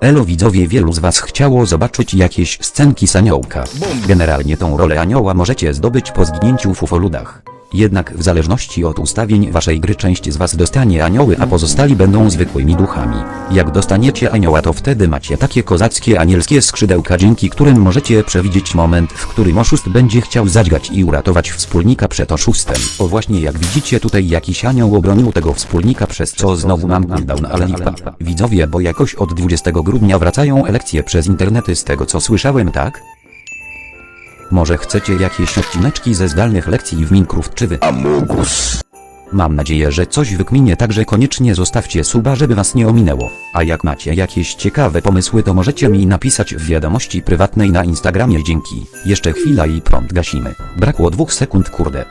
Elo widzowie wielu z was chciało zobaczyć jakieś scenki z aniołka. Generalnie tą rolę anioła możecie zdobyć po zginięciu w ufoludach. Jednak w zależności od ustawień waszej gry część z was dostanie anioły, a pozostali będą zwykłymi duchami. Jak dostaniecie anioła to wtedy macie takie kozackie anielskie skrzydełka dzięki którym możecie przewidzieć moment, w którym oszust będzie chciał zadźgać i uratować wspólnika przed oszustem. O właśnie jak widzicie tutaj jakiś anioł obronił tego wspólnika przez co znowu mam cooldown ale lipa. Widzowie bo jakoś od 20 grudnia wracają elekcje przez internety z tego co słyszałem tak? Może chcecie jakieś odcineczki ze zdalnych lekcji w Minecraft czy wy? Mam nadzieję, że coś wykminie, także koniecznie zostawcie suba, żeby was nie ominęło. A jak macie jakieś ciekawe pomysły, to możecie mi napisać w wiadomości prywatnej na Instagramie. Dzięki. Jeszcze chwila i prąd gasimy. Brakło dwóch sekund, kurde.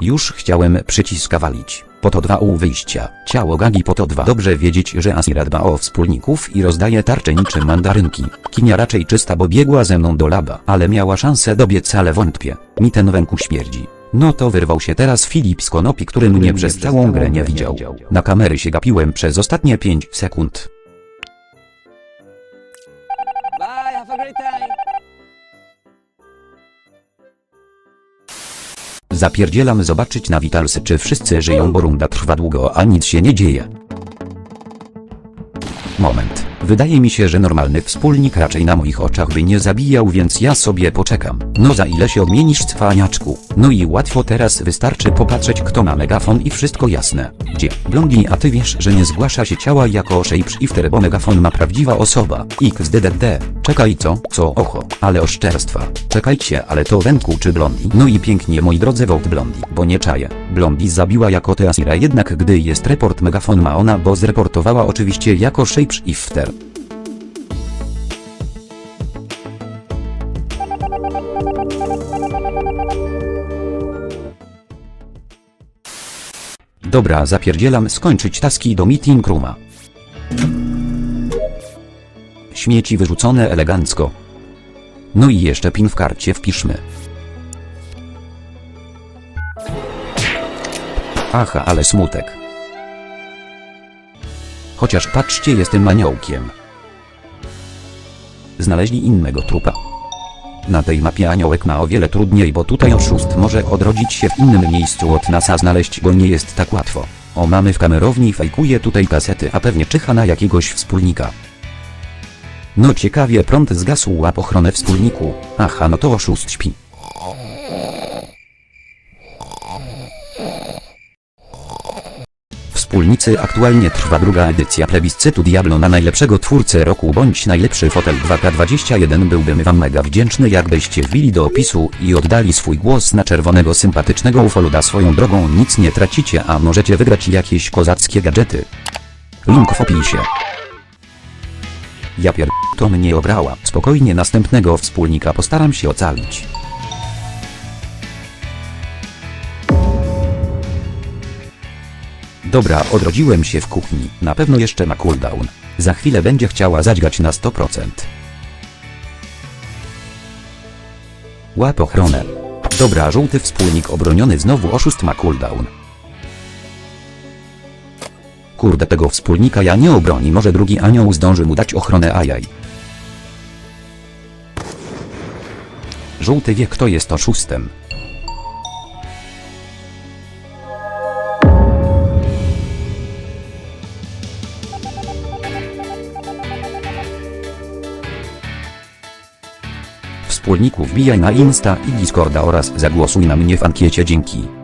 Już chciałem przyciska walić. Po to dwa u wyjścia. Ciało Gagi po to dwa. Dobrze wiedzieć, że Asira dba o wspólników i rozdaje tarcze niczym mandarynki. Kinia raczej czysta, bo biegła ze mną do laba, ale miała szansę dobiec, ale wątpię. Mi ten węku śmierdzi. No to wyrwał się teraz Filip z konopi, który mnie przez całą grę nie widział. Na kamery się gapiłem przez ostatnie 5 sekund. Bye, have a great time. Zapierdzielam zobaczyć na Witalsy czy wszyscy żyją bo runda trwa długo a nic się nie dzieje. Moment. Wydaje mi się, że normalny wspólnik raczej na moich oczach by nie zabijał, więc ja sobie poczekam. No za ile się odmienisz cwaniaczku? No i łatwo teraz wystarczy popatrzeć kto ma megafon i wszystko jasne. Gdzie? Blondi, a ty wiesz, że nie zgłasza się ciała jako shapeshifter, bo megafon ma prawdziwa osoba. XDDD. Czekaj co? Co? Oho. Ale oszczerstwa. Czekajcie, ale to Wenku czy Blondi? No i pięknie moi drodzy vote Blondi, bo nie czaję. Blondi zabiła jako Teasira, jednak gdy jest report megafon ma ona, bo zreportowała oczywiście jako shapeshifter. Dobra, zapierdzielam skończyć taski do meeting rooma. Śmieci wyrzucone elegancko. No i jeszcze pin w karcie wpiszmy. Aha, ale smutek. Chociaż patrzcie, jestem aniołkiem. Znaleźli innego trupa. Na tej mapie aniołek ma o wiele trudniej, bo tutaj oszust może odrodzić się w innym miejscu od nas, a znaleźć go nie jest tak łatwo. O mamy w kamerowni fejkuje tutaj kasety, a pewnie czyha na jakiegoś wspólnika. No ciekawie prąd zgasł łap ochronę wspólniku. Aha no to oszust śpi. Wspólnicy aktualnie trwa druga edycja plebiscytu Diablo na najlepszego twórcę roku bądź najlepszy fotel 2K21 byłbym wam mega wdzięczny jakbyście wbili do opisu i oddali swój głos na czerwonego sympatycznego ufoluda swoją drogą nic nie tracicie a możecie wygrać jakieś kozackie gadżety. Link w opisie. Ja pier... to mnie obrała. Spokojnie następnego wspólnika postaram się ocalić. Dobra, odrodziłem się w kuchni. Na pewno jeszcze ma cooldown. Za chwilę będzie chciała zadźgać na 100%. Łap ochronę. Dobra, żółty wspólnik obroniony znowu oszust ma cooldown. Kurde tego wspólnika ja nie obroni, może drugi anioł zdąży mu dać ochronę ajaj. Żółty wie kto jest oszustem. Wspólniku wbijaj na Insta i Discorda oraz zagłosuj na mnie w ankiecie dzięki.